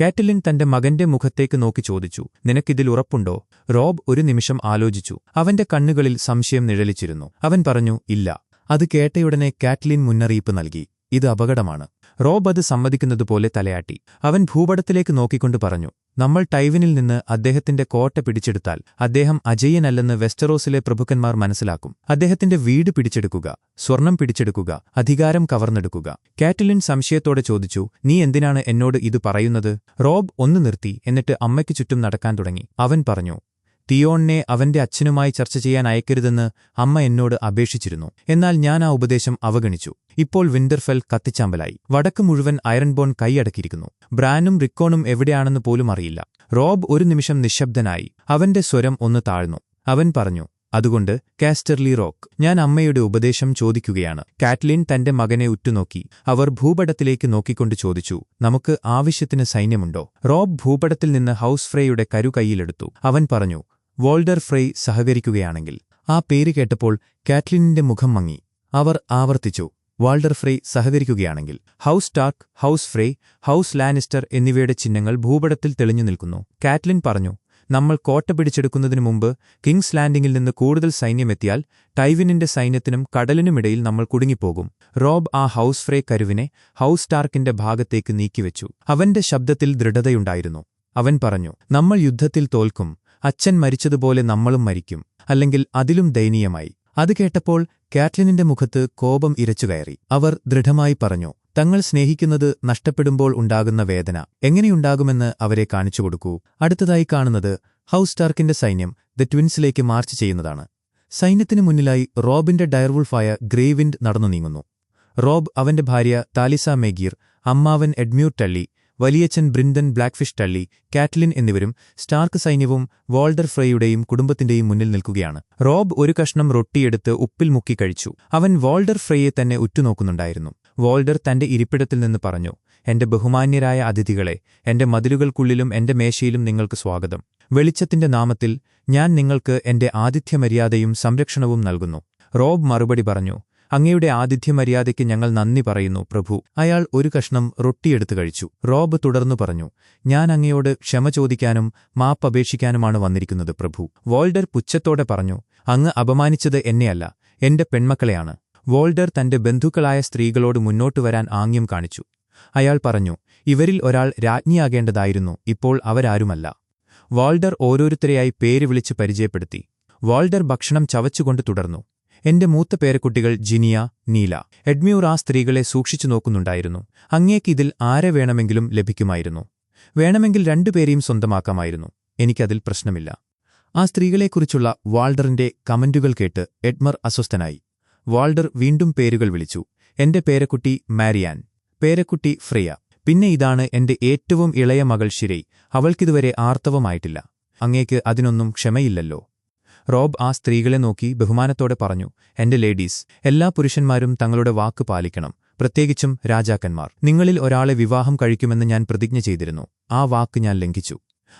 Katalin തന്റെ മകന്റെ മുഖത്തേക്ക് നോക്കി ചോദിച്ചു നിനക്കിതിൽ ഉറപ്പുണ്ടോ? റോബ് ഒരു നിമിഷം ആലോചിച്ചു. അവന്റെ കണ്ണുകളിൽ സംശയം നിഴലിച്ചിരുന്നു. അവൻ പറഞ്ഞു ഇല്ല. അത് കേട്ടയുടനെ കാറ്റ്ലിൻ മുന്നറിയിപ്പ് നൽകി. ഇത് അപകടമാണ്. റോബ് അത് സമ്മതിക്കുന്നതുപോലെ തലയാട്ടി. അവൻ ഭൂപടത്തിലേക്ക് നോക്കിക്കൊണ്ട് പറഞ്ഞു നമ്മൾ ടൈവിനിൽ നിന്ന് അദ്ദേഹത്തിന്റെ കോട്ട പിടിച്ചെടുത്താൽ അദ്ദേഹം അജയ്യനല്ലെന്ന് വെസ്റ്ററോസിലെ പ്രഭുക്കന്മാർ മനസ്സിലാക്കും. അദ്ദേഹത്തിന്റെ വീട് പിടിച്ചെടുക്കുക സ്വർണം പിടിച്ചെടുക്കുക അധികാരം കവർന്നെടുക്കുക. കാറ്റലിൻ സംശയത്തോടെ ചോദിച്ചു നീ എന്തിനാണ് എന്നോട് ഇത് പറയുന്നത്? റോബ് ഒന്ന് നിർത്തി എന്നിട്ട് അമ്മയ്ക്ക് ചുറ്റും നടക്കാൻ തുടങ്ങി. അവൻ പറഞ്ഞു തിയോണിനെ അവന്റെ അച്ഛനുമായി ചർച്ച ചെയ്യാൻ അയക്കരുതെന്ന് അമ്മ എന്നോട് അപേക്ഷിച്ചിരുന്നു. എന്നാൽ ഞാൻ ആ ഉപദേശം അവഗണിച്ചു. ഇപ്പോൾ വിന്റർഫെൽ കത്തിച്ചാമ്പലായി. വടക്ക് മുഴുവൻ അയറൺബോൺ കൈയടക്കിയിരിക്കുന്നു. ബ്രാനും റിക്കോണും എവിടെയാണെന്ന് പോലും അറിയില്ല. റോബ് ഒരു നിമിഷം നിശബ്ദനായി അവന്റെ സ്വരം ഒന്ന് താഴ്ന്നു. അവൻ പറഞ്ഞു അതുകൊണ്ട് കാസ്റ്റർലി റോക്ക് ഞാൻ അമ്മയുടെ ഉപദേശം ചോദിക്കുകയാണ്. കാറ്റ്ലിൻ തന്റെ മകനെ ഉറ്റുനോക്കി. അവർ ഭൂപടത്തിലേക്ക് നോക്കിക്കൊണ്ട് ചോദിച്ചു നമുക്ക് ആവശ്യത്തിന് സൈന്യമുണ്ടോ? റോബ് ഭൂപടത്തിൽ നിന്ന് ഹൌസ് ഫ്രേയുടെ കരു കൈയിലെടുത്തു. അവൻ പറഞ്ഞു വോൾഡർ ഫ്രൈ സഹകരിക്കുകയാണെങ്കിൽ. ആ പേര് കേട്ടപ്പോൾ കാറ്റ്ലിനിന്റെ മുഖം മങ്ങി. അവർ ആവർത്തിച്ചു. Walder Frey സഹകരിക്കുകയാണെങ്കിൽ House Stark House Frey House Lannister എന്നിവയുടെ ചിഹ്നങ്ങൾ ഭൂപടത്തിൽ തെളിഞ്ഞു നിൽക്കുന്നു. കാറ്റ്ലിൻ പറഞ്ഞു നമ്മൾ കോട്ട പിടിച്ചെടുക്കുന്നതിനു മുമ്പ് കിങ്സ് ലാൻഡിംഗിൽ നിന്ന് കൂടുതൽ സൈന്യമെത്തിയാൽ ടൈവിനിന്റെ സൈന്യത്തിനും കടലിനുമിടയിൽ നമ്മൾ കുടുങ്ങിപ്പോകും. റോബ് ആ ഹൌസ് ഫ്രേ കരുവിനെ ഹൌസ് സ്റ്റാർക്കിന്റെ ഭാഗത്തേക്ക് നീക്കിവെച്ചു. അവന്റെ ശബ്ദത്തിൽ ദൃഢതയുണ്ടായിരുന്നു. അവൻ പറഞ്ഞു നമ്മൾ യുദ്ധത്തിൽ തോൽക്കും. അച്ഛൻ മരിച്ചതുപോലെ നമ്മളും മരിക്കും. അല്ലെങ്കിൽ അതിലും ദയനീയമായി. അത് കേട്ടപ്പോൾ കാറ്റ്ലിനിന്റെ മുഖത്ത് കോപം ഇരച്ചുകയറി അവർ ദൃഢമായി പറഞ്ഞു തങ്ങൾ സ്നേഹിക്കുന്നത് നഷ്ടപ്പെടുമ്പോൾ ഉണ്ടാകുന്ന വേദന. എങ്ങനെയുണ്ടാകുമെന്ന് അവരെ കാണിച്ചു കൊടുക്കൂ. അടുത്തതായി കാണുന്നത് ഹൌസ് സ്റ്റാർക്കിന്റെ സൈന്യം ദ ട്വിൻസിലേക്ക് മാർച്ച് ചെയ്യുന്നതാണ്. സൈന്യത്തിനു മുന്നിലായി റോബിന്റെ ഡയർവുൾഫായ ഗ്രേവിൻഡ് നടന്നു നീങ്ങുന്നു റോബ് അവന്റെ ഭാര്യ താലിസ മേഗീർ അമ്മാവൻ എഡ്മ്യൂർ ടള്ളി വലിയച്ഛൻ ബ്രിൻഡൻ ബ്ലാക്ക്ഫിഷ് ടള്ളി കാറ്റ്ലിൻ എന്നിവരും സ്റ്റാർക്ക് സൈന്യവും വോൾഡർ ഫ്രൈയുടെയും കുടുംബത്തിന്റെയും മുന്നിൽ നിൽക്കുകയാണ്. റോബ് ഒരു കഷ്ണം റൊട്ടിയെടുത്ത് ഉപ്പിൽ മുക്കി കഴിച്ചു. അവൻ വോൾഡർ ഫ്രൈയെ തന്നെ ഉറ്റുനോക്കുന്നുണ്ടായിരുന്നു. വോൾഡർ തന്റെ ഇരിപ്പിടത്തിൽ നിന്ന് പറഞ്ഞു എന്റെ ബഹുമാന്യരായ അതിഥികളെ എന്റെ മതിലുകൾക്കുള്ളിലും എന്റെ മേശയിലും നിങ്ങൾക്ക് സ്വാഗതം. വെളിച്ചത്തിന്റെ നാമത്തിൽ ഞാൻ നിങ്ങൾക്ക് എന്റെ ആതിഥ്യമര്യാദയും സംരക്ഷണവും നൽകുന്നു. റോബ് മറുപടി പറഞ്ഞു അങ്ങയുടെ ആതിഥ്യമര്യാദയ്ക്ക് ഞങ്ങൾ നന്ദി പറയുന്നു പ്രഭു. അയാൾ ഒരു കഷ്ണം റൊട്ടിയെടുത്തു കഴിച്ചു. റോബ് തുടർന്നു പറഞ്ഞു ഞാൻ അങ്ങയോട് ക്ഷമ ചോദിക്കാനും മാപ്പ് അപേക്ഷിക്കാനുമാണ് വന്നിരിക്കുന്നത് പ്രഭു. വോൾഡർ പുച്ഛത്തോടെ പറഞ്ഞു അങ്ങ് അപമാനിച്ചത് എന്നെയല്ല എന്റെ പെൺമക്കളെയാണ്. വോൾഡർ തന്റെ ബന്ധുക്കളായ സ്ത്രീകളോട് മുന്നോട്ടു വരാൻ ആംഗ്യം കാണിച്ചു. അയാൾ പറഞ്ഞു ഇവരിൽ ഒരാൾ രാജ്ഞിയാകേണ്ടതായിരുന്നു ഇപ്പോൾ അവരാരുമല്ല. വാൾഡർ ഓരോരുത്തരെയായി പേര് വിളിച്ച് പരിചയപ്പെടുത്തി. വാൾഡർ ഭക്ഷണം ചവച്ചുകൊണ്ട് തുടർന്നു. എന്റെ മൂത്ത പേരക്കുട്ടികൾ ജിനിയ നീല. എഡ്മ്യൂർ ആ സ്ത്രീകളെ സൂക്ഷിച്ചു നോക്കുന്നുണ്ടായിരുന്നു. അങ്ങേക്ക് ഇതിൽ ആരെ വേണമെങ്കിലും ലഭിക്കുമായിരുന്നു. വേണമെങ്കിൽ രണ്ടുപേരെയും സ്വന്തമാക്കാമായിരുന്നു. എനിക്കതിൽ പ്രശ്നമില്ല. ആ സ്ത്രീകളെക്കുറിച്ചുള്ള വാൾഡറിന്റെ കമന്റുകൾ കേട്ട് എഡ്മർ അസ്വസ്ഥനായി. വാൾഡർ വീണ്ടും പേരുകൾ വിളിച്ചു. എന്റെ പേരക്കുട്ടി മാരിയാൻ. പേരക്കുട്ടി ഫ്രിയ. പിന്നെ ഇതാണ് എന്റെ ഏറ്റവും ഇളയ മകൾ ശിരൈ അവൾക്കിതുവരെ ആർത്തവമായിട്ടില്ല. അങ്ങേക്ക് അതിനൊന്നും ക്ഷമയില്ലല്ലോ. റോബ് ആ സ്ത്രീകളെ നോക്കി ബഹുമാനത്തോടെ പറഞ്ഞു എന്റെ ലേഡീസ് എല്ലാ പുരുഷന്മാരും തങ്ങളുടെ വാക്ക് പാലിക്കണം. പ്രത്യേകിച്ചും രാജാക്കന്മാർ. നിങ്ങളിൽ ഒരാളെ വിവാഹം കഴിക്കുമെന്ന് ഞാൻ പ്രതിജ്ഞ ചെയ്തിരുന്നു. ആ വാക്ക് ഞാൻ ലംഘിച്ചു.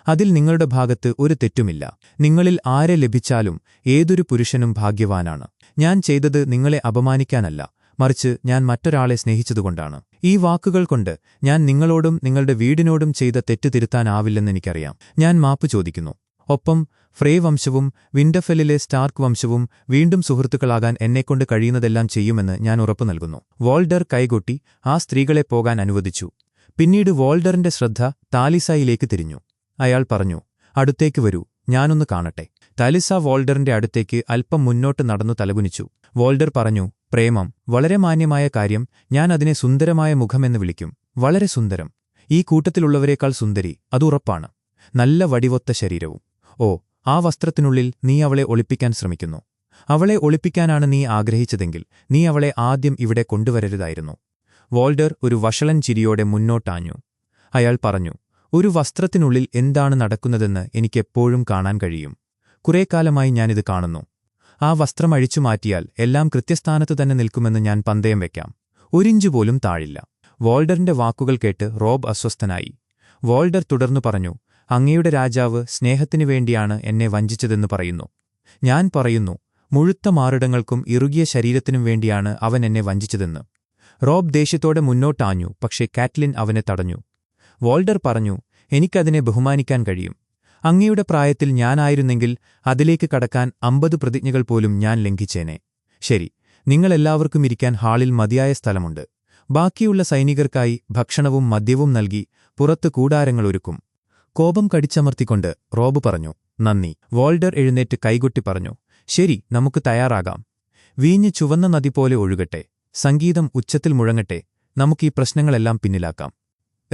അതിൽ നിങ്ങളുടെ ഭാഗത്ത് ഒരു തെറ്റുമില്ല. നിങ്ങളിൽ ആരെ ലഭിച്ചാലും ഏതൊരു പുരുഷനും ഭാഗ്യവാനാണ്. ഞാൻ ചെയ്തത് നിങ്ങളെ അപമാനിക്കാനല്ല. മറിച്ച് ഞാൻ മറ്റൊരാളെ സ്നേഹിച്ചതുകൊണ്ടാണ്. ഈ വാക്കുകൾ കൊണ്ട് ഞാൻ നിങ്ങളോടും നിങ്ങളുടെ വീടിനോടും ചെയ്ത തെറ്റ് തിരുത്താനാവില്ലെന്നെനിക്കറിയാം ഞാൻ മാപ്പ് ചോദിക്കുന്നു. ഒപ്പം ഫ്രേ വംശവും വിൻഡഫെല്ലിലെ സ്റ്റാർക്ക് വംശവും വീണ്ടും സുഹൃത്തുക്കളാകാൻ എന്നെക്കൊണ്ട് കഴിയുന്നതെല്ലാം ചെയ്യുമെന്ന് ഞാൻ ഉറപ്പു നൽകുന്നു. വോൾഡർ കൈകൊട്ടി ആ സ്ത്രീകളെ പോകാൻ അനുവദിച്ചു. പിന്നീട് വോൾഡറിന്റെ ശ്രദ്ധ താലിസായിലേക്ക് തിരിഞ്ഞു. അയാൾ പറഞ്ഞു അടുത്തേക്ക് വരൂ ഞാനൊന്ന് കാണട്ടെ. താലിസ വോൾഡറിന്റെ അടുത്തേക്ക് അല്പം മുന്നോട്ട് നടന്നു തലകുനിച്ചു. വോൾഡർ പറഞ്ഞു പ്രേമം വളരെ മാന്യമായ കാര്യം ഞാൻ അതിനെ സുന്ദരമായ മുഖമെന്ന് വിളിക്കും. വളരെ സുന്ദരം. ഈ കൂട്ടത്തിലുള്ളവരേക്കാൾ സുന്ദരി അതുറപ്പാണ് നല്ല വടിവൊത്ത ശരീരവും. ഓ ആ വസ്ത്രത്തിനുള്ളിൽ നീ അവളെ ഒളിപ്പിക്കാൻ ശ്രമിക്കുന്നു. അവളെ ഒളിപ്പിക്കാനാണ് നീ ആഗ്രഹിച്ചതെങ്കിൽ നീ അവളെ ആദ്യം ഇവിടെ കൊണ്ടുവരരുതായിരുന്നു. വോൾഡർ ഒരു വഷളൻ ചിരിയോടെ മുന്നോട്ടാഞ്ഞു. അയാൾ പറഞ്ഞു ഒരു വസ്ത്രത്തിനുള്ളിൽ എന്താണ് നടക്കുന്നതെന്ന് എനിക്കെപ്പോഴും കാണാൻ കഴിയും. കുറേ കാലമായി ഞാനിത് കാണുന്നു. ആ വസ്ത്രം അഴിച്ചു മാറ്റിയാൽ എല്ലാം കൃത്യസ്ഥാനത്ത് തന്നെ നിൽക്കുമെന്ന് ഞാൻ പന്തയം വയ്ക്കാം ഒരിഞ്ചു പോലും താഴില്ല. വോൾഡറിന്റെ വാക്കുകൾ കേട്ട് റോബ് അസ്വസ്ഥനായി. വോൾഡർ തുടർന്നു പറഞ്ഞു അങ്ങയുടെ രാജാവ് സ്നേഹത്തിനു വേണ്ടിയാണ് എന്നെ വഞ്ചിച്ചതെന്ന് പറയുന്നു. ഞാൻ പറയുന്നു മുഴുത്ത മാറിടങ്ങൾക്കും ഇറുകിയ ശരീരത്തിനും വേണ്ടിയാണ് അവൻ എന്നെ വഞ്ചിച്ചതെന്ന്. റോബ് ദേഷ്യത്തോടെ മുന്നോട്ടാഞ്ഞു പക്ഷേ കാറ്റ്ലിൻ അവനെ തടഞ്ഞു. വോൾഡർ പറഞ്ഞു എനിക്കതിനെ ബഹുമാനിക്കാൻ കഴിയും. അങ്ങയുടെ പ്രായത്തിൽ ഞാനായിരുന്നെങ്കിൽ അതിലേക്ക് കടക്കാൻ അമ്പത് പ്രതിജ്ഞകൾ പോലും ഞാൻ ലംഘിച്ചേനെ. ശരി നിങ്ങളെല്ലാവർക്കും ഇരിക്കാൻ ഹാളിൽ മതിയായ സ്ഥലമുണ്ട്. ബാക്കിയുള്ള സൈനികർക്കായി ഭക്ഷണവും മദ്യവും നൽകി പുറത്ത് കൂടാരങ്ങൾ ഒരുക്കും. കോപം കടിച്ചമർത്തിക്കൊണ്ട് റോബ് പറഞ്ഞു നന്ദി. വോൾഡർ എഴുന്നേറ്റ് കൈകൊട്ടി പറഞ്ഞു ശരി നമുക്ക് തയ്യാറാകാം. വീഞ്ഞ് ചുവന്ന നദി പോലെ ഒഴുകട്ടെ. സംഗീതം ഉച്ചത്തിൽ മുഴങ്ങട്ടെ. നമുക്കീ പ്രശ്നങ്ങളെല്ലാം പിന്നിലാക്കാം.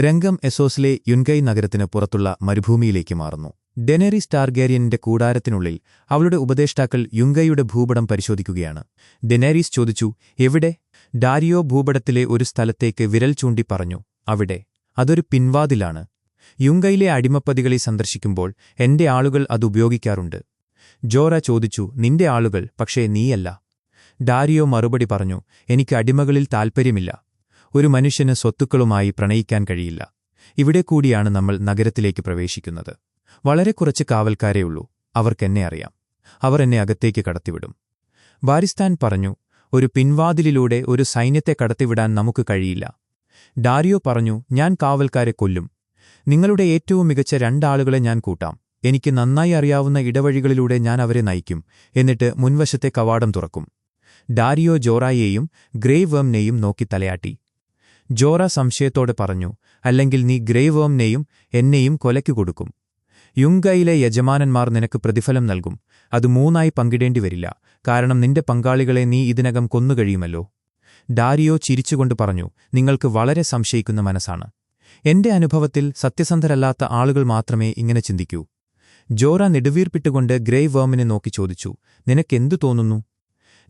രംഗം എസോസിലെ യുൻഗൈ നഗരത്തിന് പുറത്തുള്ള മരുഭൂമിയിലേക്ക് മാറുന്നു. ഡെനറി സ്റ്റാർഗേരിയനിന്റെ കൂടാരത്തിനുള്ളിൽ അവളുടെ ഉപദേഷ്ടാക്കൾ യുങ്കയുടെ ഭൂപടം പരിശോധിക്കുകയാണ്. ഡെനേരീസ് ചോദിച്ചു എവിടെ? ഡാരിയോ ഭൂപടത്തിലെ ഒരു സ്ഥലത്തേക്ക് വിരൽ ചൂണ്ടി പറഞ്ഞു അവിടെ. അതൊരു പിൻവാതിലാണ്. യുങ്കയിലെ അടിമപ്പതികളെ സന്ദർശിക്കുമ്പോൾ എന്റെ ആളുകൾ അത് ഉപയോഗിക്കാറുണ്ട്. ജോറ ചോദിച്ചു നിന്റെ ആളുകൾ പക്ഷേ നീയല്ല. ഡാരിയോ മറുപടി പറഞ്ഞു എനിക്ക് അടിമകളിൽ താൽപ്പര്യമില്ല. ഒരു മനുഷ്യന് സ്വത്തുക്കളുമായി പ്രണയിക്കാൻ കഴിയില്ല. ഇവിടെ കൂടിയാണ് നമ്മൾ നഗരത്തിലേക്ക് പ്രവേശിക്കുന്നത്. വളരെ കുറച്ച് കാവൽക്കാരേയുള്ളൂ അവർക്കെന്നെ അറിയാം. അവർ എന്നെ അകത്തേക്ക് കടത്തിവിടും. ബാരിസ്ഥാൻ പറഞ്ഞു ഒരു പിൻവാതിലിലൂടെ ഒരു സൈന്യത്തെ കടത്തിവിടാൻ നമുക്ക് കഴിയില്ല. ഡാരിയോ പറഞ്ഞു ഞാൻ കാവൽക്കാരെ കൊല്ലും. നിങ്ങളുടെ ഏറ്റവും മികച്ച രണ്ടാളുകളെ ഞാൻ കൂട്ടാം. എനിക്ക് നന്നായി അറിയാവുന്ന ഇടവഴികളിലൂടെ ഞാൻ അവരെ നയിക്കും. എന്നിട്ട് മുൻവശത്തെ കവാടം തുറക്കും. ഡാരിയോ ജോറായെയും ഗ്രേവേംനെയും നോക്കി തലയാട്ടി. ജോറ സംശയത്തോടെ പറഞ്ഞു അല്ലെങ്കിൽ നീ ഗ്രേവേംനെയും എന്നെയും കൊലയ്ക്കു കൊടുക്കും. യുങ്കയിലെ യജമാനന്മാർ നിനക്ക് പ്രതിഫലം നൽകും. അത് മൂന്നായി പങ്കിടേണ്ടി വരില്ല. കാരണം നിന്റെ പങ്കാളികളെ നീ ഇതിനകം കൊന്നുകഴിയുമല്ലോ. ഡാരിയോ ചിരിച്ചുകൊണ്ട് പറഞ്ഞു നിങ്ങൾക്ക് വളരെ സംശയിക്കുന്ന മനസ്സാണ്. എന്റെ അനുഭവത്തിൽ സത്യസന്ധരല്ലാത്ത ആളുകൾ മാത്രമേ ഇങ്ങനെ ചിന്തിക്കൂ. ജോറ നെടുവീർപ്പിട്ടുകൊണ്ട് ഗ്രേ വേമിനെ നോക്കി ചോദിച്ചു നിനക്കെന്തു തോന്നുന്നു?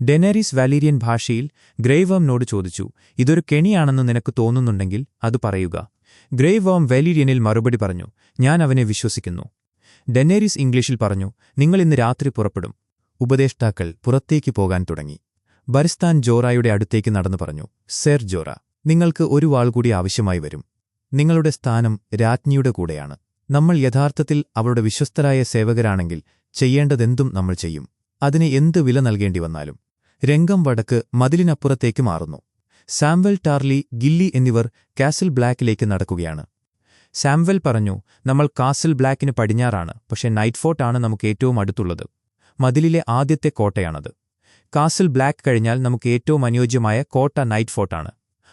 ഡെനറിസ് വാലീരിയൻ ഭാഷയിൽ ഗ്രേവേമിനോട് ചോദിച്ചു ഇതൊരു കെണിയാണെന്ന് നിനക്ക് തോന്നുന്നുണ്ടെങ്കിൽ അത് പറയുക. ഗ്രേവേം വാലീരിയനിൽ മറുപടി പറഞ്ഞു ഞാൻ അവനെ വിശ്വസിക്കുന്നു. ഡെനേരിസ് ഇംഗ്ലീഷിൽ പറഞ്ഞു നിങ്ങൾ ഇന്ന് രാത്രി പുറപ്പെടും. ഉപദേഷ്ടാക്കൾ പുറത്തേക്ക് പോകാൻ തുടങ്ങി. ബരിസ്ഥാൻ ജോറായുടെ അടുത്തേക്ക് നടന്നു പറഞ്ഞു സെർ ജോറ നിങ്ങൾക്ക് ഒരു വാൾ കൂടി ആവശ്യമായി വരും. നിങ്ങളുടെ സ്ഥാനം രാജ്ഞിയുടെ കൂടെയാണ്. നമ്മൾ യഥാർത്ഥത്തിൽ അവളുടെ വിശ്വസ്തരായ സേവകരാണെങ്കിൽ ചെയ്യേണ്ടതെന്തും നമ്മൾ ചെയ്യും. അതിന് എന്ത് വില നൽകേണ്ടി വന്നാലും. രംഗം വടക്ക് മതിലിനപ്പുറത്തേക്ക് മാറുന്നു. സാംവൽ ടാർലി ഗില്ലി എന്നിവർ കാസിൽ ബ്ലാക്കിലേക്ക് നടക്കുകയാണ്. സാംവൽ പറഞ്ഞു നമ്മൾ കാസിൽ ബ്ലാക്കിന് പടിഞ്ഞാറാണ് പക്ഷേ നൈറ്റ് ഫോർട്ടാണ് നമുക്ക് ഏറ്റവും അടുത്തുള്ളത്. മതിലിലെ ആദ്യത്തെ കോട്ടയാണത്. കാസിൽ ബ്ലാക്ക് കഴിഞ്ഞാൽ നമുക്ക് ഏറ്റവും അനുയോജ്യമായ കോട്ട നൈറ്റ് ഫോർട്ടാണ്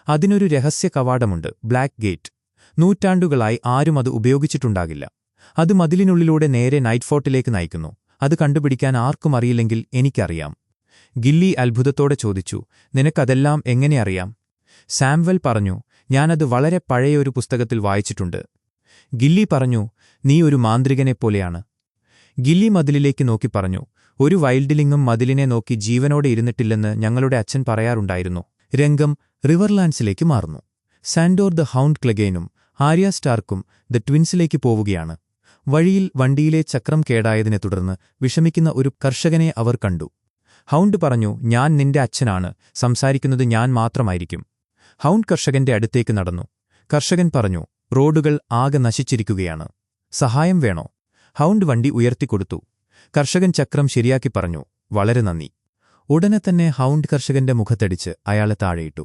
അതിനൊരു രഹസ്യ കവാടമുണ്ട് ബ്ലാക്ക് ഗേറ്റ്. നൂറ്റാണ്ടുകളായി ആരും അത് ഉപയോഗിച്ചിട്ടുണ്ടാകില്ല. അത് മതിലിനുള്ളിലൂടെ നേരെ നൈറ്റ് ഫോർട്ടിലേക്ക് നയിക്കുന്നു. അത് കണ്ടുപിടിക്കാൻ ആർക്കും അറിയില്ലെങ്കിൽ എനിക്കറിയാം. ഗില്ലി അത്ഭുതത്തോടെ ചോദിച്ചു നിനക്കതെല്ലാം എങ്ങനെ അറിയാം? സാംവൽ പറഞ്ഞു ഞാനത് വളരെ പഴയൊരു പുസ്തകത്തിൽ വായിച്ചിട്ടുണ്ട്. ഗില്ലി പറഞ്ഞു നീ ഒരു മാന്ത്രികനെപ്പോലെയാണ് ഗില്ലി മതിലിലേക്ക് നോക്കി പറഞ്ഞു ഒരു വൈൽഡിലിംഗും മതിലിനെ നോക്കി ജീവനോടെ ഇരുന്നിട്ടില്ലെന്ന് ഞങ്ങളുടെ അച്ഛൻ പറയാറുണ്ടായിരുന്നു. രംഗം റിവർലാൻഡ്സിലേക്ക് മാറുന്നു. സാൻഡോർ ദ ഹൗണ്ട് ക്ലഗേനും ആര്യ സ്റ്റാർക്കും ദ ട്വിൻസിലേക്ക് പോവുകയാണ്. വഴിയിൽ വണ്ടിയിലെ ചക്രം കേടായതിനെ തുടർന്ന് വിഷമിക്കുന്ന ഒരു കർഷകനെ അവർ കണ്ടു. ഹൗണ്ട് പറഞ്ഞു ഞാൻ നിന്റെ അച്ഛനാണ്. സംസാരിക്കുന്നത് ഞാൻ മാത്രമായിരിക്കും. ഹൗണ്ട് കർഷകന്റെ അടുത്തേക്ക് നടന്നു. കർഷകൻ പറഞ്ഞു റോഡുകൾ ആകെ നശിച്ചിരിക്കുകയാണ്. സഹായം വേണോ? ഹൗണ്ട് വണ്ടി ഉയർത്തിക്കൊടുത്തു. കർഷകൻ ചക്രം ശരിയാക്കി പറഞ്ഞു വളരെ നന്ദി. ഉടനെ തന്നെ ഹൗണ്ട് കർഷകന്റെ മുഖത്തടിച്ച് അയാളെ താഴെയിട്ടു.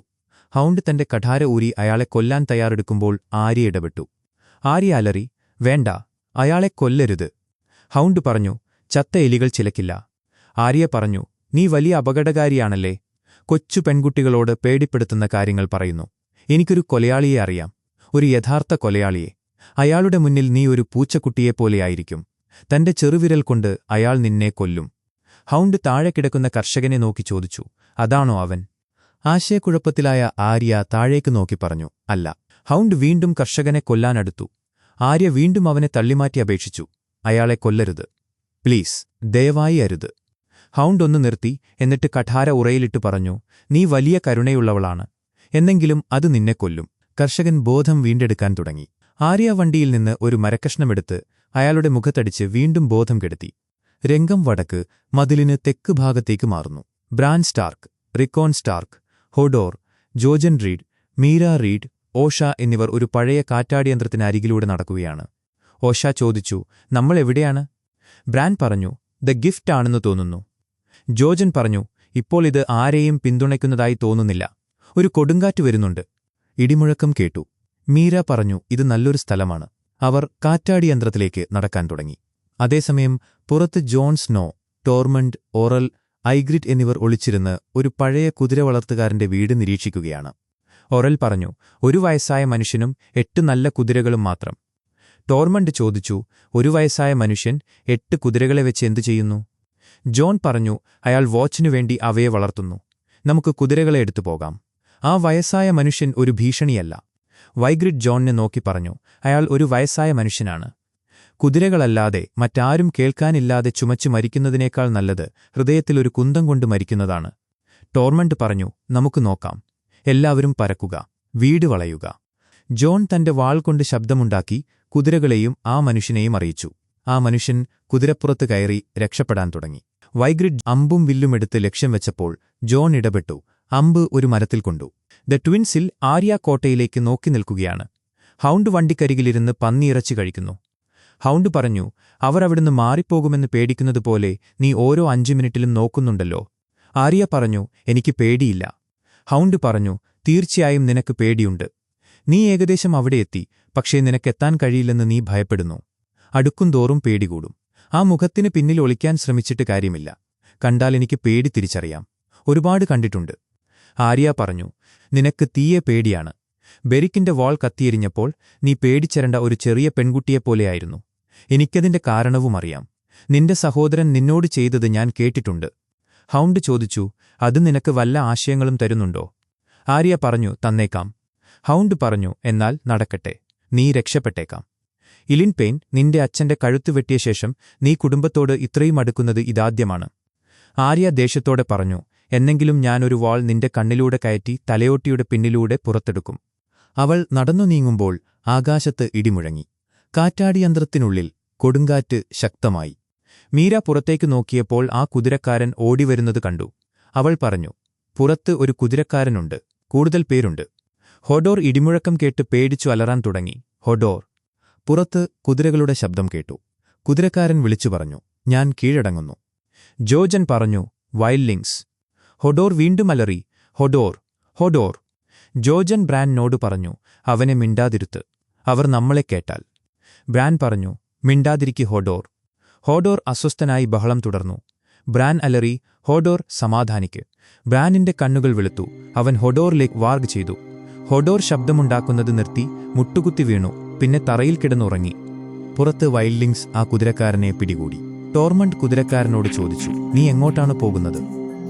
ഹൗണ്ട് തന്റെ കഠാര ഊരി അയാളെ കൊല്ലാൻ തയ്യാറെടുക്കുമ്പോൾ ആര്യ ഇടപെട്ടു. ആര്യ അലറി വേണ്ട അയാളെ കൊല്ലരുത്. ഹൗണ്ട് പറഞ്ഞു ചത്ത എലികൾ ചിലക്കില്ല. ആര്യ പറഞ്ഞു നീ വലിയ അപകടകാരിയാണല്ലേ. കൊച്ചു പെൺകുട്ടികളോട് പേടിപ്പെടുത്തുന്ന കാര്യങ്ങൾ പറയുന്നു. എനിക്കൊരു കൊലയാളിയെ അറിയാം. ഒരു യഥാർത്ഥ കൊലയാളിയെ. അയാളുടെ മുന്നിൽ നീ ഒരു പൂച്ചക്കുട്ടിയെപ്പോലെയായിരിക്കും തന്റെ ചെറുവിരൽ കൊണ്ട് അയാൾ നിന്നെ കൊല്ലും. ഹൗണ്ട് താഴെ കിടക്കുന്ന കർഷകനെ നോക്കി ചോദിച്ചു അതാണോ അവൻ? ആശയക്കുഴപ്പത്തിലായ ആര്യ താഴേക്ക് നോക്കി പറഞ്ഞു അല്ല. ഹൗണ്ട് വീണ്ടും കർഷകനെ കൊല്ലാനടുത്തു ആര്യ വീണ്ടും അവനെ തള്ളിമാറ്റി അപേക്ഷിച്ചു. അയാളെ കൊല്ലരുത്. പ്ലീസ് ദയവായി അരുത്. ഹൗണ്ട് ഒന്ന് നിർത്തി എന്നിട്ട് കഠാര ഉറയിലിട്ട് പറഞ്ഞു നീ വലിയ കരുണയുള്ളവളാണ്. എന്നെങ്കിലും അത് നിന്നെ കൊല്ലും. കർഷകൻ ബോധം വീണ്ടെടുക്കാൻ തുടങ്ങി. ആര്യ വണ്ടിയിൽ നിന്ന് ഒരു മരക്കഷ്ണമെടുത്ത് അയാളുടെ മുഖത്തടിച്ച് വീണ്ടും ബോധം കെടുത്തി. രംഗം വടക്ക് മതിലിന് തെക്ക് ഭാഗത്തേക്ക് മാറുന്നു. Bran Stark Rickon Stark Hodor Jojen Reed Meera Reed Osha എന്നിവർ ഒരു പഴയ കാറ്റാടിയന്ത്രത്തിന് അരികിലൂടെ നടക്കുകയാണ്. ഓഷ ചോദിച്ചു നമ്മൾ എവിടെയാണ്? ബ്രാൻ പറഞ്ഞു ദ ഗിഫ്റ്റ് ആണെന്ന് തോന്നുന്നു. ജോജൻ പറഞ്ഞു ഇപ്പോൾ ഇത് ആരെയും പിന്തുണയ്ക്കുന്നതായി തോന്നുന്നില്ല. ഒരു കൊടുങ്കാറ്റ് വരുന്നുണ്ട്. ഇടിമുഴക്കം കേട്ടു. മീര പറഞ്ഞു ഇത് നല്ലൊരു സ്ഥലമാണ്. അവർ കാറ്റാടി യന്ത്രത്തിലേക്ക് നടക്കാൻ തുടങ്ങി. അതേസമയം പുറത്ത് Jon Snow Tormund Orell Ygritte എന്നിവർ ഒളിച്ചിരുന്ന് ഒരു പഴയ കുതിര വളർത്തുകാരന്റെ വീട് നിരീക്ഷിക്കുകയാണ്. ഒറൽ പറഞ്ഞു ഒരു വയസ്സായ മനുഷ്യനും എട്ട് നല്ല കുതിരകളും മാത്രം. ടോർമണ്ട് ചോദിച്ചു ഒരു വയസ്സായ മനുഷ്യൻ എട്ട് കുതിരകളെ വെച്ച് എന്തു ചെയ്യുന്നു? ജോൺ പറഞ്ഞു അയാൾ വാച്ചിനു വേണ്ടി അവയെ വളർത്തുന്നു. നമുക്ക് കുതിരകളെ എടുത്തു പോകാം. ആ വയസ്സായ മനുഷ്യൻ ഒരു ഭീഷണിയല്ല. വൈഗ്രിഡ് ജോണിനെ നോക്കി പറഞ്ഞു അയാൾ ഒരു വയസ്സായ മനുഷ്യനാണ്. കുതിരകളല്ലാതെ മറ്റാരും കേൾക്കാനില്ലാതെ ചുമച്ചു മരിക്കുന്നതിനേക്കാൾ നല്ലത് ഹൃദയത്തിലൊരു കുന്തം കൊണ്ട് മരിക്കുന്നതാണ്. ടോർമെന്റ് പറഞ്ഞു നമുക്ക് നോക്കാം. എല്ലാവരും പരക്കുക. വീട് വളയുക. ജോൺ തന്റെ വാൾ കൊണ്ട് ശബ്ദമുണ്ടാക്കി കുതിരകളെയും ആ മനുഷ്യനെയും അറിയിച്ചു. ആ മനുഷ്യൻ കുതിരപ്പുറത്ത് കയറി രക്ഷപ്പെടാൻ തുടങ്ങി. വൈഗ്രിഡ് അമ്പും വില്ലുമെടുത്ത് ലക്ഷ്യം വെച്ചപ്പോൾ ജോൺ ഇടപെട്ടു. അമ്പ് ഒരു മരത്തിൽ കൊണ്ടു. ദ ട്വിൻസിൽ ആര്യ കോട്ടയിലേക്ക് നോക്കി നിൽക്കുകയാണ്. ഹൗണ്ട് വണ്ടിക്കരികിലിരുന്ന് പന്നിയിറച്ചി കഴിക്കുന്നു. ഹൗണ്ട് പറഞ്ഞു അവർ അവിടുന്ന് മാറിപ്പോകുമെന്ന് പേടിക്കുന്നതുപോലെ നീ ഓരോ അഞ്ചു മിനിറ്റിലും നോക്കുന്നുണ്ടല്ലോ. ആര്യ പറഞ്ഞു എനിക്ക് പേടിയില്ല. ഹൗണ്ട് പറഞ്ഞു തീർച്ചയായും നിനക്ക് പേടിയുണ്ട്. നീ ഏകദേശം അവിടെ എത്തി പക്ഷേ നിനക്കെത്താൻ കഴിയില്ലെന്ന് നീ ഭയപ്പെടുന്നു. അടുക്കുംതോറും പേടികൂടും ആ മുഖത്തിന് പിന്നിൽ ഒളിക്കാൻ ശ്രമിച്ചിട്ട് കാര്യമില്ല. കണ്ടാൽ എനിക്ക് പേടി തിരിച്ചറിയാം. ഒരുപാട് കണ്ടിട്ടുണ്ട്. ആര്യ പറഞ്ഞു നിനക്ക് തീയെ പേടിയാണ്. ബെരിക്കിന്റെ വാൾ കത്തിയെരിഞ്ഞപ്പോൾ നീ പേടിച്ചരണ്ട ഒരു ചെറിയ പെൺകുട്ടിയെപ്പോലെയായിരുന്നു. എനിക്കതിന്റെ കാരണവും അറിയാം. നിന്റെ സഹോദരൻ നിന്നോട് ചെയ്തത് ഞാൻ കേട്ടിട്ടുണ്ട്. ഹൗണ്ട് ചോദിച്ചു അത് നിനക്ക് വല്ല ആശയങ്ങളും തരുന്നുണ്ടോ? ആര്യ പറഞ്ഞു തന്നേക്കാം. ഹൗണ്ട് പറഞ്ഞു എന്നാൽ നടക്കട്ടെ. നീ രക്ഷപ്പെട്ടേക്കാം. ഇലിൻ പെയിൻ നിന്റെ അച്ഛന്റെ കഴുത്തു വെട്ടിയ ശേഷം നീ കുടുംബത്തോട് ഇത്രയും അടുക്കുന്നത് ഇതാദ്യമാണ്. ആര്യ ദേഷ്യത്തോടെ പറഞ്ഞു എന്നെങ്കിലും ഞാനൊരു വാൾ നിന്റെ കണ്ണിലൂടെ കയറ്റി തലയോട്ടിയുടെ പിന്നിലൂടെ പുറത്തെടുക്കും. അവൾ നടന്നു നീങ്ങുമ്പോൾ ആകാശത്ത് ഇടിമുഴങ്ങി. കാറ്റാടിയന്ത്രത്തിനുള്ളിൽ കൊടുങ്കാറ്റ് ശക്തമായി. മീര പുറത്തേക്ക് നോക്കിയപ്പോൾ ആ കുതിരക്കാരൻ ഓടിവരുന്നത് കണ്ടു. അവൾ പറഞ്ഞു പുറത്ത് ഒരു കുതിരക്കാരനുണ്ട് കൂടുതൽ പേരുണ്ട്. ഹൊഡോർ ഇടിമുഴക്കം കേട്ട് പേടിച്ചു അലറാൻ തുടങ്ങി. ഹൊഡോർ പുറത്ത് കുതിരകളുടെ ശബ്ദം കേട്ടു. കുതിരക്കാരൻ വിളിച്ചു പറഞ്ഞു ഞാൻ കീഴടങ്ങുന്നു. ജോജൻ പറഞ്ഞു വൈൽഡിങ്സ്. ഹൊഡോർ വീണ്ടും അലറി ഹൊഡോർ ഹൊഡോർ. ജോജൻ ബ്രാൻഡിനോട് പറഞ്ഞു അവനെ മിണ്ടാതിരുത്ത് അവർ നമ്മളെ കേട്ടാൽ. ബ്രാൻ പറഞ്ഞു മിണ്ടാതിരിക്ക് ഹോഡോർ. ഹോഡോർ അസ്വസ്ഥനായി ബഹളം തുടർന്നു. ബ്രാൻ അലറി ഹോഡോർ സമാധാനിക്ക്. ബ്രാനിന്റെ കണ്ണുകൾ വെളുത്തു. അവൻ ഹൊഡോറിലേക്ക് വാർഗ് ചെയ്തു. ഹൊഡോർ ശബ്ദമുണ്ടാക്കുന്നത് നിർത്തി മുട്ടുകുത്തി വീണു. പിന്നെ തറയിൽ കിടന്നുറങ്ങി. പുറത്ത് വൈൽഡിങ്സ് ആ കുതിരക്കാരനെ പിടികൂടി. ടോർമണ്ട് കുതിരക്കാരനോട് ചോദിച്ചു നീ എങ്ങോട്ടാണ് പോകുന്നത്?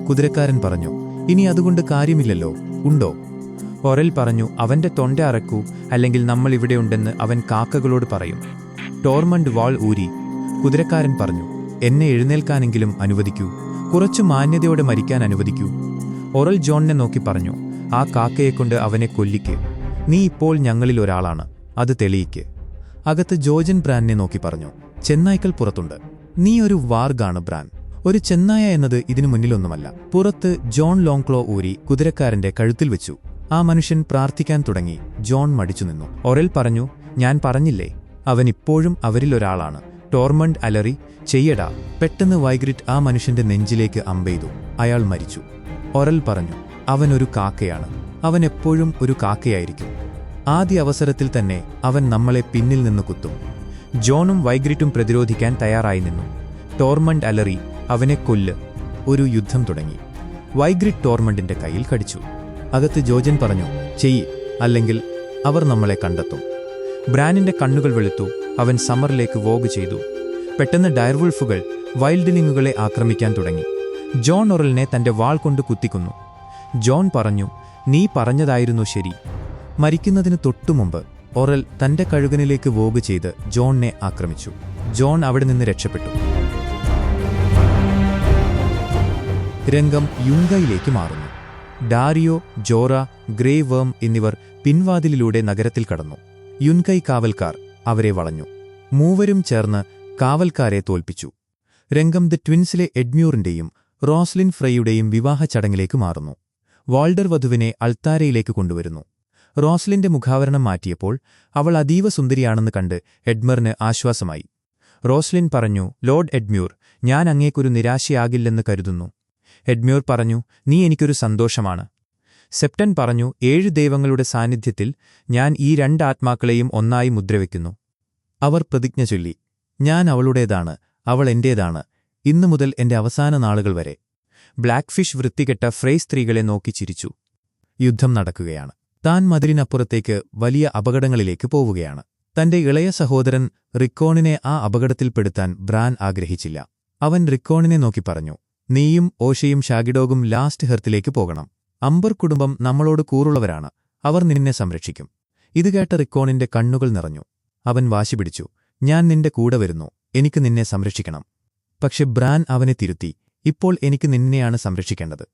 കുതിരക്കാരൻ പറഞ്ഞു ഇനി അതുകൊണ്ട് കാര്യമില്ലല്ലോ. ഉണ്ടോ? ഒരൽ പറഞ്ഞു അവന്റെ തൊണ്ട അറക്കൂ അല്ലെങ്കിൽ നമ്മൾ ഇവിടെയുണ്ടെന്ന് അവൻ കാക്കകളോട് പറയും. ടോർമണ്ട് വാൾ ഊരി. കുതിരക്കാരൻ പറഞ്ഞു എന്നെ എഴുന്നേൽക്കാനെങ്കിലും അനുവദിക്കൂ. കുറച്ചു മാന്യതയോടെ മരിക്കാൻ അനുവദിക്കൂ. ഒറൽ ജോണിനെ നോക്കി പറഞ്ഞു ആ കാക്കയെക്കൊണ്ട് അവനെ കൊല്ലിക്ക്. നീ ഇപ്പോൾ ഞങ്ങളിൽ ഒരാളാണ്. അത് തെളിയിക്ക്. അകത്ത് ജോജൻ ബ്രാൻഡിനെ നോക്കി പറഞ്ഞു ചെന്നായ്ക്കൽ പുറത്തുണ്ട്. നീ ഒരു വാർഗാണ് ബ്രാൻ. ഒരു ചെന്നായ എന്നത് ഇതിനു മുന്നിലൊന്നുമല്ല. പുറത്ത് ജോൺ ലോങ്ക്ലോ ഊരി കുതിരക്കാരന്റെ കഴുത്തിൽ വെച്ചു. ആ മനുഷ്യൻ പ്രാർത്ഥിക്കാൻ തുടങ്ങി. ജോൺ മടിച്ചു നിന്നു. ഒരൽ പറഞ്ഞു ഞാൻ പറഞ്ഞില്ലേ അവൻ ഇപ്പോഴും അവരിലൊരാളാണ് ടോർമണ്ട് അലറി ചെയ്യടാ പെട്ടെന്ന് വൈഗ്രിറ്റ് ആ മനുഷ്യന്റെ നെഞ്ചിലേക്ക് അമ്പെയ്തു. അയാൾ മരിച്ചു. ഒരൽ പറഞ്ഞു അവൻ ഒരു കാക്കയാണ്. അവൻ എപ്പോഴും ഒരു കാക്കയായിരിക്കും. ആദ്യ അവസരത്തിൽ തന്നെ അവൻ നമ്മളെ പിന്നിൽ നിന്ന് കുത്തും. ജോണും വൈഗ്രിറ്റും പ്രതിരോധിക്കാൻ തയ്യാറായി നിന്നു. ടോർമണ്ട് അലറി അവനെ കൊല്ല്. ഒരു യുദ്ധം തുടങ്ങി. വൈഗ്രിറ്റ് ടോർമണ്ടിന്റെ കയ്യിൽ കടിച്ചു. അകത്ത് ജോജൻ പറഞ്ഞു ചെയ്യ് അല്ലെങ്കിൽ അവർ നമ്മളെ കണ്ടെത്തും. ബ്രാനിന്റെ കണ്ണുകൾ വെളുത്തു അവൻ സമ്മറിലേക്ക് വോഗ് ചെയ്തു. പെട്ടെന്ന് ഡയർവുൾഫുകൾ വൈൽഡിലിങ്ങുകളെ ആക്രമിക്കാൻ തുടങ്ങി. ജോൺ ഒറലിനെ തന്റെ വാൾ കൊണ്ട് കുത്തിക്കുന്നു. ജോൺ പറഞ്ഞു നീ പറഞ്ഞതായിരുന്നു ശരി. മരിക്കുന്നതിന് തൊട്ടുമുമ്പ് ഒറൽ തന്റെ കഴുകനിലേക്ക് വോഗ് ചെയ്ത് ജോണിനെ ആക്രമിച്ചു. ജോൺ അവിടെ നിന്ന് രക്ഷപ്പെട്ടു. രംഗം യുങ്കയിലേക്ക് മാറുന്നു. ഡാരിയോ ജോറ ഗ്രേ വേം എന്നിവർ പിൻവാതിലിലൂടെ നഗരത്തിൽ കടന്നു. യുൻകൈ കാവൽക്കാർ അവരെ വളഞ്ഞു. മൂവരും ചേർന്ന് കാവൽക്കാരെ തോൽപ്പിച്ചു. രംഗം ദ ട്വിൻസിലെ എഡ്മ്യൂറിന്റെയും റോസ്ലിൻ ഫ്രൈയുടെയും വിവാഹ ചടങ്ങിലേക്ക് മാറുന്നു. വാൾഡർ വധുവിനെ അൾത്താരയിലേക്ക് കൊണ്ടുവരുന്നു. റോസ്ലിന്റെ മുഖാവരണം മാറ്റിയപ്പോൾ അവൾ അതീവ സുന്ദരിയാണെന്ന് കണ്ട് എഡ്മറിന് ആശ്വാസമായി. റോസ്ലിൻ പറഞ്ഞു ലോർഡ് എഡ്മ്യൂർ ഞാൻ അങ്ങേക്കൊരു നിരാശയാകില്ലെന്ന് കരുതുന്നു. എഡ്മ്യൂർ പറഞ്ഞു നീ എനിക്കൊരു സന്തോഷമാണ്. സെപ്റ്റൻ പറഞ്ഞു ഏഴ് ദൈവങ്ങളുടെ സാന്നിധ്യത്തിൽ ഞാൻ ഈ രണ്ട് ആത്മാക്കളെയും ഒന്നായി മുദ്രവെക്കുന്നു. അവർ പ്രതിജ്ഞ ചൊല്ലി ഞാൻ അവളുടേതാണ് അവൾ എന്റേതാണ് ഇന്നു മുതൽ എന്റെ അവസാന നാളുകൾ വരെ. ബ്ലാക്ക്ഫിഷ് വൃത്തികെട്ട ഫ്രൈ സ്ത്രീകളെ നോക്കി ചിരിച്ചു. യുദ്ധം നടക്കുകയാണ്. താൻ മതിലിനപ്പുറത്തേക്ക് വലിയ അപകടങ്ങളിലേക്ക് പോവുകയാണ്. തന്റെ ഇളയ സഹോദരൻ റിക്കോണിനെ ആ അപകടത്തിൽപ്പെടുത്താൻ ബ്രാൻ ആഗ്രഹിച്ചില്ല. അവൻ റിക്കോണിനെ നോക്കി പറഞ്ഞു നീയും ഓഷയും ഷാഗിഡോഗും ലാസ്റ്റ് ഹെർത്തിലേക്ക് പോകണം. അമ്പർ കുടുംബം നമ്മളോട് കൂറുള്ളവരാണ്. അവർ നിന്നെ സംരക്ഷിക്കും. ഇത് കേട്ട റിക്കോണിന്റെ കണ്ണുകൾ നിറഞ്ഞു. അവൻ വാശി പിടിച്ചു. ഞാൻ നിന്റെ കൂടെ വരുന്നു. എനിക്ക് നിന്നെ സംരക്ഷിക്കണം. പക്ഷെ ബ്രാൻ അവനെ തിരുത്തി. ഇപ്പോൾ എനിക്ക് നിന്നെയാണ് സംരക്ഷിക്കേണ്ടത്.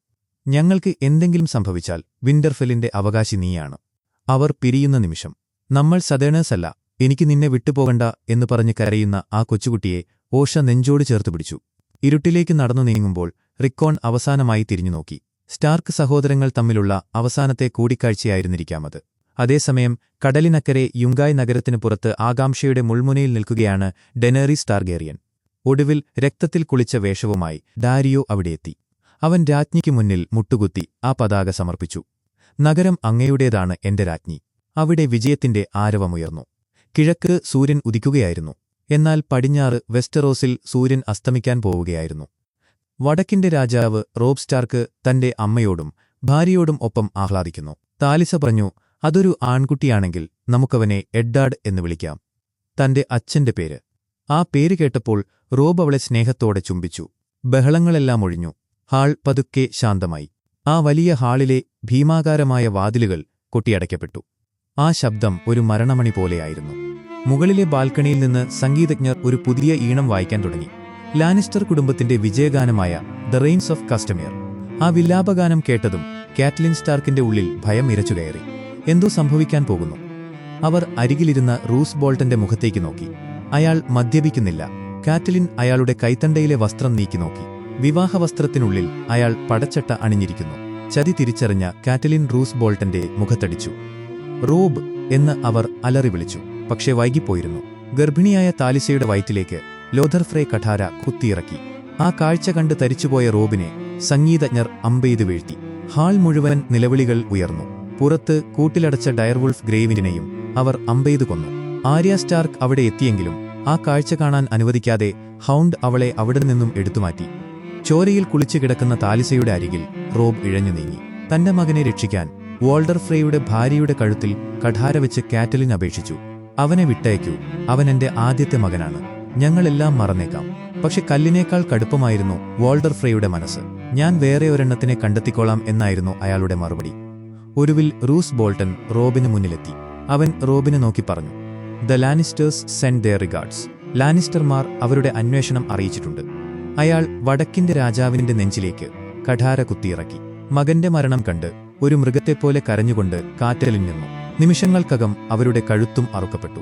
ഞങ്ങൾക്ക് എന്തെങ്കിലും സംഭവിച്ചാൽ വിന്റർഫെല്ലിന്റെ അവകാശി നീയാണ്. അവർ പിരിയുന്ന നിമിഷം. നമ്മൾ സദേണേഴ്സല്ല. എനിക്ക് നിന്നെ വിട്ടുപോകണ്ട എന്ന് പറഞ്ഞ് കരയുന്ന ആ കൊച്ചുകുട്ടിയെ ഓഷ നെഞ്ചോട് ചേർത്ത് പിടിച്ചു. ഇരുട്ടിലേക്ക് നടന്നു നീങ്ങുമ്പോൾ റിക്കോൺ അവസാനമായി തിരിഞ്ഞു നോക്കി സ്റ്റാർക്ക് സഹോദരങ്ങൾ തമ്മിലുള്ള അവസാനത്തെ കൂടിക്കാഴ്ചയായിരുന്നിരിക്കാമത്. അതേസമയം കടലിനക്കരെ യുങ്കായ് നഗരത്തിനു പുറത്ത് ആകാംക്ഷയുടെ മുൾമുനയിൽ നിൽക്കുകയാണ് ഡെനേറി സ്റ്റാർഗേറിയൻ. ഒടുവിൽ രക്തത്തിൽ കുളിച്ച വേഷവുമായി ഡാരിയോ അവിടെയെത്തി. അവൻ രാജ്ഞിക്ക് മുന്നിൽ മുട്ടുകുത്തി ആ പതാക സമർപ്പിച്ചു. നഗരം അങ്ങയുടേതാണ് എന്റെ രാജ്ഞി. അവിടെ വിജയത്തിന്റെ ആരവമുയർന്നു. കിഴക്ക് സൂര്യൻ ഉദിക്കുകയായിരുന്നു. എന്നാൽ പടിഞ്ഞാറ് വെസ്റ്ററോസിൽ സൂര്യൻ അസ്തമിക്കാൻ പോവുകയായിരുന്നു. വടക്കിന്റെ രാജാവ് റോബ് സ്റ്റാർക്ക് തന്റെ അമ്മയോടും ഭാര്യയോടും ഒപ്പം ആഹ്ലാദിക്കുന്നു. താലിസ പറഞ്ഞു അതൊരു ആൺകുട്ടിയാണെങ്കിൽ നമുക്കവനെ എഡ്ഡാഡ് എന്ന് വിളിക്കാം. തന്റെ അച്ഛന്റെ പേര്. ആ പേര് കേട്ടപ്പോൾ റോബ് അവളെ സ്നേഹത്തോടെ ചുംബിച്ചു. ബഹളങ്ങളെല്ലാം ഒഴിഞ്ഞു. ഹാൾ പതുക്കെ ശാന്തമായി. ആ വലിയ ഹാളിലെ ഭീമാകാരമായ വാതിലുകൾ കൊട്ടിയടയ്ക്കപ്പെട്ടു. ആ ശബ്ദം ഒരു മരണമണി പോലെയായിരുന്നു. മുകളിലെ ബാൽക്കണിയിൽ നിന്ന് സംഗീതജ്ഞർ ഒരു പുതിയ ഈണം വായിക്കാൻ തുടങ്ങി. ലാനിസ്റ്റർ കുടുംബത്തിന്റെ വിജയഗാനമായ ദ റെയിൻസ് ഓഫ് കസ്റ്റമിയർ ആ വില്ലാപഗാനം കേട്ടതും കാറ്റ്ലിൻ സ്റ്റാർക്കിന്റെ ഉള്ളിൽ ഭയം ഇരച്ചുകയറി എന്തോ സംഭവിക്കാൻ പോകുന്നു. അവർ അരികിലിരുന്ന റൂസ് ബോൾട്ടന്റെ മുഖത്തേക്ക് നോക്കി. അയാൾ മദ്യപിക്കുന്നില്ല. കാറ്റലിൻ അയാളുടെ കൈത്തണ്ടയിലെ വസ്ത്രം നീക്കി നോക്കി. വിവാഹ വസ്ത്രത്തിനുള്ളിൽ അയാൾ പടച്ചട്ട അണിഞ്ഞിരിക്കുന്നു. ചതി തിരിച്ചറിഞ്ഞ കാറ്റലിൻ റൂസ് ബോൾട്ടന്റെ മുഖത്തടിച്ചു. റോബ് എന്ന് അവർ അലറി വിളിച്ചു. പക്ഷേ വൈകിപ്പോയിരുന്നു. ഗർഭിണിയായ താലിസയുടെ വയറ്റിലേക്ക് ലോധർഫ്രേ കഠാര കുത്തിയിറക്കി. ആ കാഴ്ച കണ്ട് തരിച്ചുപോയ റോബിനെ സംഗീതജ്ഞർ അമ്പെയ്ത് വീഴ്ത്തി. ഹാൾ മുഴുവൻ നിലവിളികൾ ഉയർന്നു. പുറത്ത് കൂട്ടിലടച്ച ഡയർവുൾഫ് ഗ്രേവിനെയും അവർ അമ്പെയ്ത് കൊന്നു. ആര്യ സ്റ്റാർക്ക് അവിടെ എത്തിയെങ്കിലും ആ കാഴ്ച കാണാൻ അനുവദിക്കാതെ ഹൗണ്ട് അവളെ അവിടെ നിന്നും എടുത്തുമാറ്റി. ചോരയിൽ കുളിച്ചു കിടക്കുന്ന താലിസയുടെ അരികിൽ റോബ് ഇഴഞ്ഞു നീങ്ങി. തന്റെ മകനെ രക്ഷിക്കാൻ വോൾഡർ ഫ്രേയുടെ ഭാര്യയുടെ കഴുത്തിൽ കഠാര വെച്ച് കാറ്റലിൻ അപേക്ഷിച്ചു. അവനെ വിട്ടയക്കൂ. അവൻ എന്റെ ആദ്യത്തെ മകനാണ്. ഞങ്ങളെല്ലാം മറന്നേക്കാം. പക്ഷെ കല്ലിനേക്കാൾ കടുപ്പമായിരുന്നു വോൾഡർ ഫ്രേയുടെ മനസ്സ്. ഞാൻ വേറെ ഒരെണ്ണത്തിനെ കണ്ടെത്തിക്കോളാം എന്നായിരുന്നു അയാളുടെ മറുപടി. ഒരുവിൽ റൂസ് ബോൾട്ടൺ റോബിന് മുന്നിലെത്തി. അവൻ റോബിനെ നോക്കി പറഞ്ഞു the Lannisters send their regards. ലാനിസ്റ്റർമാർ അവരുടെ അന്വേഷണം അറിയിച്ചിട്ടുണ്ട്. അയാൾ വടക്കിന്റെ രാജാവിന്റെ നെഞ്ചിലേക്ക് കഠാര കുത്തിയിറക്കി. മകന്റെ മരണം കണ്ട് ഒരു മൃഗത്തെപ്പോലെ കരഞ്ഞുകൊണ്ട് കാറ്റലിൽ നിന്നു. നിമിഷങ്ങൾക്കകം അവരുടെ കഴുത്തും അറുക്കപ്പെട്ടു.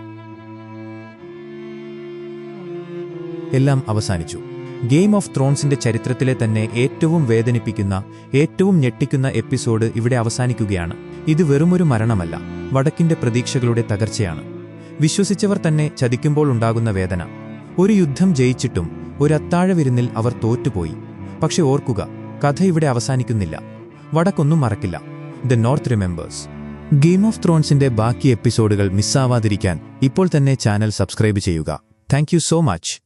എല്ലാം അവസാനിച്ചു. ഗെയിം ഓഫ് ത്രോൺസിന്റെ ചരിത്രത്തിലെ തന്നെ ഏറ്റവും വേദനിപ്പിക്കുന്ന ഏറ്റവും ഞെട്ടിക്കുന്ന എപ്പിസോഡ് ഇവിടെ അവസാനിക്കുകയാണ്. ഇത് വെറുമൊരു മരണമല്ല വടക്കിന്റെ പ്രതീക്ഷകളുടെ തകർച്ചയാണ്. വിശ്വസിച്ചവർ തന്നെ ചതിക്കുമ്പോൾ ഉണ്ടാകുന്ന വേദന. ഒരു യുദ്ധം ജയിച്ചിട്ടും ഒരു വിരുന്നിൽ അവർ തോറ്റുപോയി. പക്ഷെ ഓർക്കുക കഥ ഇവിടെ അവസാനിക്കുന്നില്ല. വടക്കൊന്നും മറക്കില്ല. The North remembers. Game of ത്രോൺസിന്റെ ബാക്കി എപ്പിസോഡുകൾ മിസ്സാവാതിരിക്കാൻ ഇപ്പോൾ തന്നെ ചാനൽ സബ്സ്ക്രൈബ് ചെയ്യുക. Thank so much.